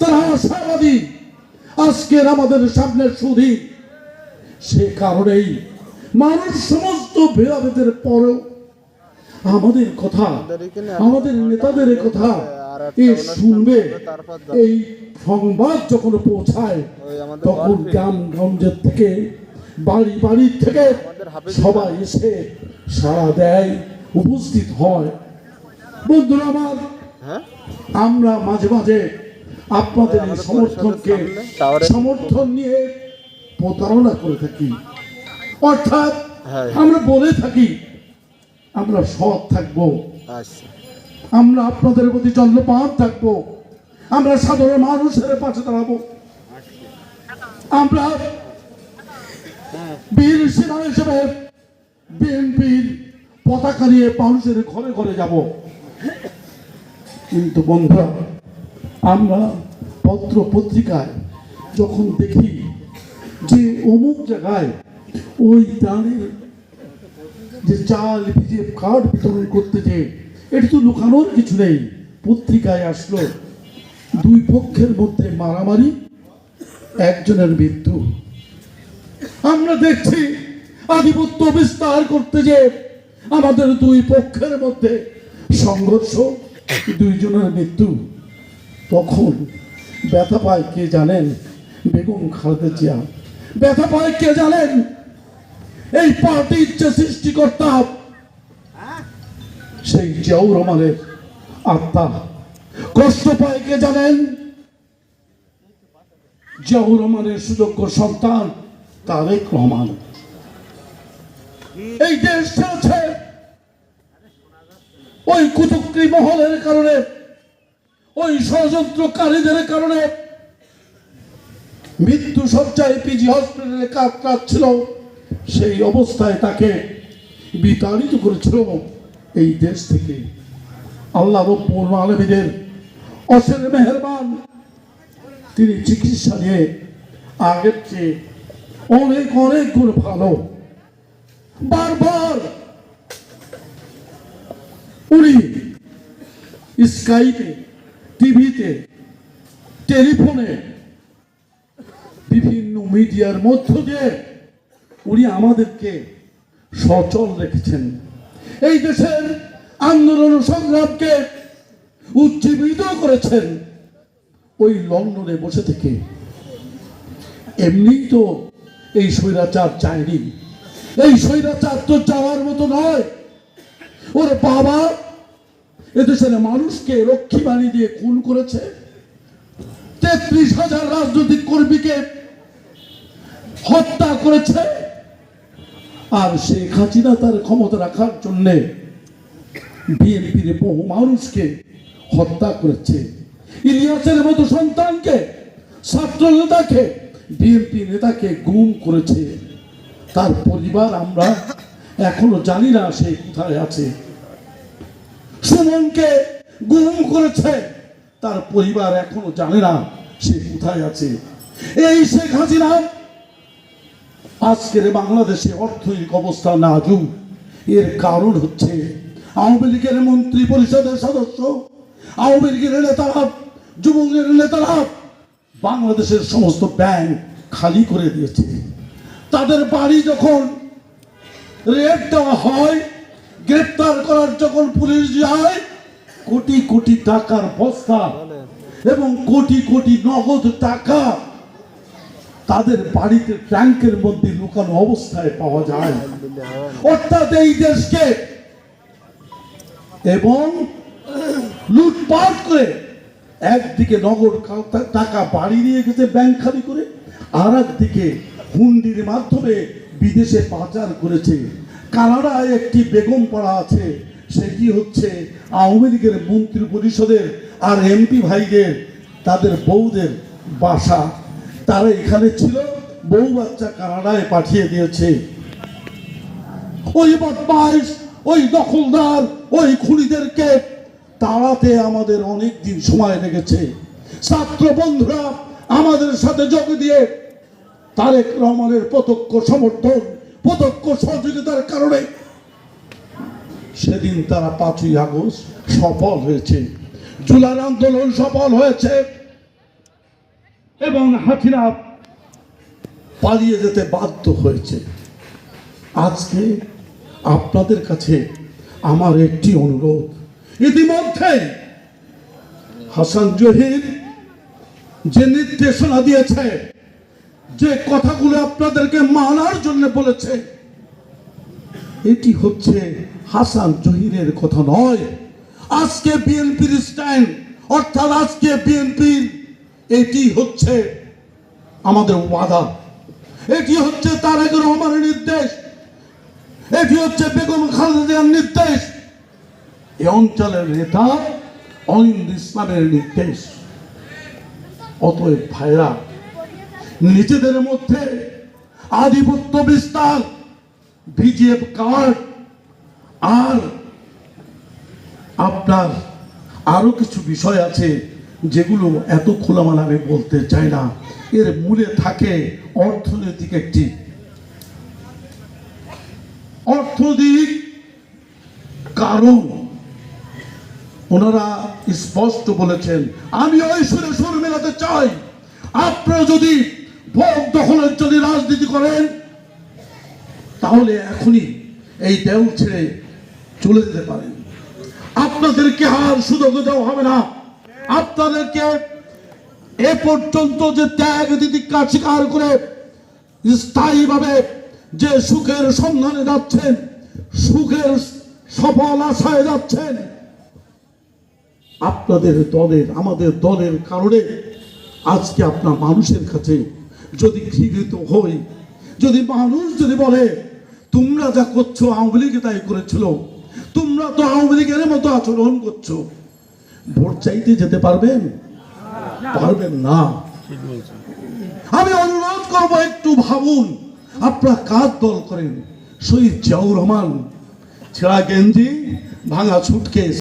তারা আশাবাদী আজকের আমাদের সামনে সুদিন সে কারণেই মানুষ সমস্ত ভেদাভেদের পরেও আমাদের কথা আমাদের নেতাদের কথা এ শুনবে। এই সংবাদ যখন পৌঁছায় তখন গ্রাম গঞ্জের থেকে বাড়ি বাড়ি থেকে সবাই এসে সাড়া দেয় উপস্থিত হয়। বন্ধুরা আমার হ্যাঁ? আমরা মাঝে মাঝে আপনাদের এই সমর্থনকে সমর্থন নিয়ে প্রতারণা করে থাকি। অর্থাৎ হ্যাঁ। আমরা বলে থাকি আমরা সৎ থাকব। আচ্ছা। আমরা আপনাদের প্রতি চন্দ্রপান থাকব। আমরা সাধারণ মানুষের পাশে দাঁড়াবো। আমরা বীর সেনা হিসেবে বিএনপির পতাকা নিয়ে মানুষের ঘরে ঘরে যাব। কিন্তু বন্ধুরা আমরা পত্র পত্রিকায় যখন দেখি যে অমুক জায়গায় ওই দাঁড়ের যে চাল ভিজে কার্ড বিতরণ করতে যে এটা তো লুকানোর কিছু নেই। পত্রিকায় আসলো, দুই পক্ষের মধ্যে মারামারি, একজনের মৃত্যু। আমরা দেখছি আধিপত্য বিস্তার করতে যে আমাদের দুই পক্ষের মধ্যে সংঘর্ষ, দুইজনের মৃত্যু। তখন ব্যথা পায় কে জানেন? বেগম খালেদা জিয়া। ব্যথা পায় কে জানেন? এই পার্টির যে সৃষ্টিকর্তা, সেই জিয়াউর রহমানের আত্মা। কষ্ট পায় কে জানেন? জিয়াউর রহমানের সুযোগ্য সন্তান তারেক রহমান। এই দেশ চলছে। ওই কুচক্রি মহলের কারণে ওই ষড়যন্ত্রকারীদের কারণে মৃত্যু সজ্জায় পিজি হসপিটালে কাতরাচ্ছিল সেই অবস্থায় তাকে বিতাড়িত করেছিল এই দেশ থেকে। আল্লাহ রব্বুল আলমীদের অসের মেহরবান। তিনি চিকিৎসা নিয়ে আগের চেয়ে অনেক অনেক গুণ ভালো। বারবার উনি স্কাইপে টিভিতে, টেলিফোনে, বিভিন্ন মিডিয়ার মধ্য দিয়ে উনি আমাদেরকে সচল রেখেছেন। এই দেশের আন্দোলন সংগ্রামকে উজ্জীবিত করেছেন ওই লন্ডনে বসে থেকে। এমনি তো এই স্বৈরাচার চায়নি। এই স্বৈরাচার তো যাওয়ার মতো নয়। ওর বাবা এদেশের মানুষকে রক্ষী বাণী দিয়ে খুন করেছে। তেত্রিশ হাজার রাজনৈতিক কর্মীকে হত্যা করেছে। আর শেখ হাসিনা তার ক্ষমতা রাখার জন্যে বিএনপির বহু মানুষকে হত্যা করেছে। ইলিয়াসের মতো সন্তানকে, ছাত্র নেতাকে, বিএনপি নেতাকে গুম করেছে। তার পরিবার আমরা এখনও জানি না সে কোথায় আছে। সুমনকে গুম করেছে। তার পরিবার এখনও জানে না সে কোথায় আছে। এই শেখ হাসিনা আজকের বাংলাদেশে অর্থনৈতিক অবস্থা নাজুক। এর কারণ হচ্ছে আওয়ামী লীগের মন্ত্রী পরিষদের সদস্য, আওয়ামী লীগের নেতারা যুবকের নেতারা বাংলাদেশের সমস্ত ব্যাংক খালি করে দিয়েছে। তাদের বাড়ি যখন রেড দেওয়া হয় গ্রেপ্তার করার যখন পুলিশ যায়, কোটি কোটি টাকার বস্তা এবং কোটি কোটি নগদ টাকা তাদের বাড়িতে ট্যাঙ্কের মধ্যে লুকানো অবস্থায় পাওয়া যায়। অর্থাৎ এই দেশকে এবং লুটপাট করে একদিকে নগদ টাকা বাড়ি নিয়ে গেছে ব্যাংক খালি করে আর একদিকে হুন্ডির মাধ্যমে বিদেশে পাচার করেছে। কানাডায় একটি বেগম পাড়া আছে। সেটি হচ্ছে আওয়ামী লীগের মন্ত্রী পরিষদের আর এমপি ভাইদের, তাদের বউদের বাসা। তারা এখানে ছিল, বউ বাচ্চা কানাডায় পাঠিয়ে দিয়েছে। ওই বদমাইশ, ওই দখলদার, ওই খুনিদেরকে তাড়াতে আমাদের অনেক দিন সময় লেগেছে। ছাত্র বন্ধুরা, আমাদের সাথে যোগ দিয়ে তারেক রহমানের প্রত্যক্ষ সমর্থন। প্রত্যক্ষ সহযোগিতার কারণে সেদিন তারা পাঁচই আগস্ট সফল হয়েছে। জুলার আন্দোলন সফল হয়েছে এবং হাসিনা পালিয়ে যেতে বাধ্য হয়েছে। আজকে আপনাদের কাছে আমার একটি অনুরোধ। ইতিমধ্যে হাসান জহির যে নির্দেশনা দিয়েছে যে কথাগুলো আপনাদেরকে মানার জন্য বলেছে, এটি হচ্ছে হাসান জহিরের কথা নয়। আজকে বিএনপির স্ট্যান্ড, অর্থাৎ আজকে বিএনপির এটি হচ্ছে আমাদের ওয়াদা। এটি হচ্ছে তারেক রহমানের নির্দেশ। এটি হচ্ছে বেগম খালেদা জিয়ার নির্দেশ। এই অঞ্চলের নেতা অনিন্দ ইসলামের নির্দেশ। অতএব ভাইরা নিজেদের মধ্যে আধিপত্য বিস্তার ভিজিএফ কার্ড আর আপনার আরও কিছু বিষয় আছে যেগুলো এত খোলামালা আমি বলতে চাই না। এর মূলে থাকে অর্থনৈতিক একটি। অর্থনৈতিক কারণ। ওনারা স্পষ্ট বলেছেন, আমি সুরে সুর মেলাতে চাই। আপনারা যদি দখলের জন্য রাজনীতি করেন, তাহলে এখনই এই দেউল ছেড়ে চলে যেতে পারেন। আপনাদেরকে আর সুযোগ দেওয়া হবে না। আপনাদেরকে এ পর্যন্ত যে ত্যাগ দিদিকা স্বীকার করে স্থায়ীভাবে যে সুখের সন্ধানে যাচ্ছেন, সুখের সফল আশায় যাচ্ছেন, আপনাদের দলের, আমাদের দলের কারণে আজকে আপনার মানুষের কাছে যদি ঘৃণিত হই যদি মানুষ যদি বলে তোমরা যা করছ আওয়ামী লীগে তাই করেছিল তোমরা তো আওয়ামী লীগের মতো আচরণ করছ। ভোট চাইতে যেতে পারবেন? পারবেন না। আমি অনুরোধ করব একটু ভাবুন আপনারা কাজ দল করেন? শহীদ জিয়াউর রহমান ছেঁড়া গেঞ্জি ভাঙা ছুটকে